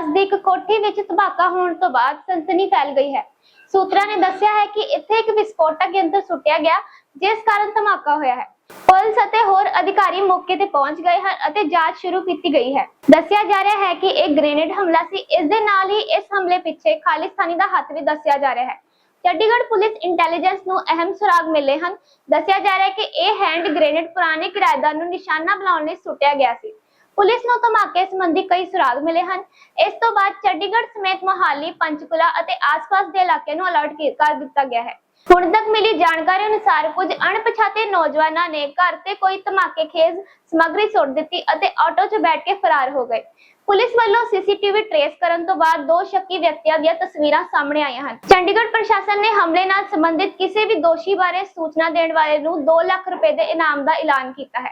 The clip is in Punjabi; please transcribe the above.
ਦੀ ਇੱਕ ਕੋਠੀ ਵਿੱਚ ਧਮਾਕਾ ਹੋਣ ਤੋਂ ਬਾਅਦ ਸਨਸਨੀ ਫੈਲ ਗਈ ਹੈ। ਸੂਤਰਾਂ ਨੇ ਦੱਸਿਆ ਹੈ ਕਿ ਇੱਥੇ ਇੱਕ ਵਿਸਫੋਟਕ ਯੰਤਰ ਸੁੱਟਿਆ ਗਿਆ, ਜਿਸ ਕਾਰਨ ਧਮਾਕਾ ਹੋਇਆ ਹੈ। ਪੁਲਿਸ ਅਤੇ ਹੋਰ ਅਧਿਕਾਰੀ ਮੌਕੇ ਤੇ ਪਹੁੰਚ ਗਏ ਹਨ ਅਤੇ ਜਾਂਚ ਸ਼ੁਰੂ ਕੀਤੀ ਗਈ ਹੈ। ਦੱਸਿਆ ਜਾ ਰਿਹਾ ਹੈ ਕਿ ਇਹ ਗ੍ਰੇਨੇਡ ਹਮਲਾ ਸੀ। ਇਸ ਦੇ ਨਾਲ ਹੀ ਇਸ ਹਮਲੇ ਪਿੱਛੇ ਖਾਲਿਸਤਾਨੀ ਦਾ ਹੱਥ ਵੀ ਦੱਸਿਆ ਜਾ ਰਿਹਾ ਹੈ। ਚੰਡੀਗੜ੍ਹ ਪੁਲਿਸ ਇੰਟੈਲੀਜੈਂਸ ਨੂੰ ਅਹਿਮ ਸੁਰਾਗ ਮਿਲੇ ਹਨ। ਦੱਸਿਆ ਜਾ ਰਿਹਾ ਹੈ ਕਿ ਇਹ ਹੈਂਡ ਗ੍ਰੇਨੇਡ ਪੁਰਾਣੇ ਕਿਰਾਏਦਾਰ ਨੂੰ ਨਿਸ਼ਾਨਾ ਬਣਾਉਣ ਲਈ ਸੁੱਟਿਆ ਗਿਆ ਸੀ। ਪੁਲਿਸ ਨੂੰ ਧਮਾਕੇ ਸੰਬੰਧੀ ਕਈ ਸੁਰਾਗ ਮਿਲੇ ਹਨ। ਇਸ ਤੋਂ ਬਾਅਦ ਚੰਡੀਗੜ੍ਹ ਸਮੇਤ ਮੋਹਾਲੀ, ਪੰਚਕੁਲਾ ਅਤੇ ਆਸ-ਪਾਸ ਦੇ ਇਲਾਕੇ ਨੂੰ ਅਲਰਟ ਕਰ ਦਿੱਤਾ ਗਿਆ ਹੈ। ਹੁਣ ਤੱਕ ਮਿਲੀ ਜਾਣਕਾਰੀ ਅਨੁਸਾਰ ਕੁਝ ਅਣਪਛਾਤੇ ਨੌਜਵਾਨਾਂ ਨੇ ਘਰ ਤੇ ਕੋਈ ਧਮਾਕੇ ਖੇਜ਼ ਸਮੱਗਰੀ ਸੁੱਟ ਦਿੱਤੀ ਅਤੇ ਆਟੋ 'ਚ ਬੈਠ ਕੇ ਫਰਾਰ ਹੋ ਗਏ। ਪੁਲਿਸ ਵੱਲੋਂ ਸੀਸੀਟੀਵੀ ਟਰੇਸ ਕਰਨ ਤੋਂ ਬਾਅਦ ਦੋ ਸ਼ੱਕੀ ਵਿਅਕਤੀਆਂ ਦੀਆਂ ਤਸਵੀਰਾਂ ਸਾਹਮਣੇ ਆਈਆਂ ਹਨ। ਚੰਡੀਗੜ੍ਹ ਪ੍ਰਸ਼ਾਸਨ ਨੇ ਹਮਲੇ ਨਾਲ ਸੰਬੰਧਿਤ ਕਿਸੇ ਵੀ ਦੋਸ਼ੀ ਬਾਰੇ ਸੂਚਨਾ ਦੇਣ ਵਾਲੇ ਨੂੰ 2 ਲੱਖ ਰੁਪਏ ਦੇ ਇਨਾਮ ਦਾ ਐਲਾਨ ਕੀਤਾ ਹੈ।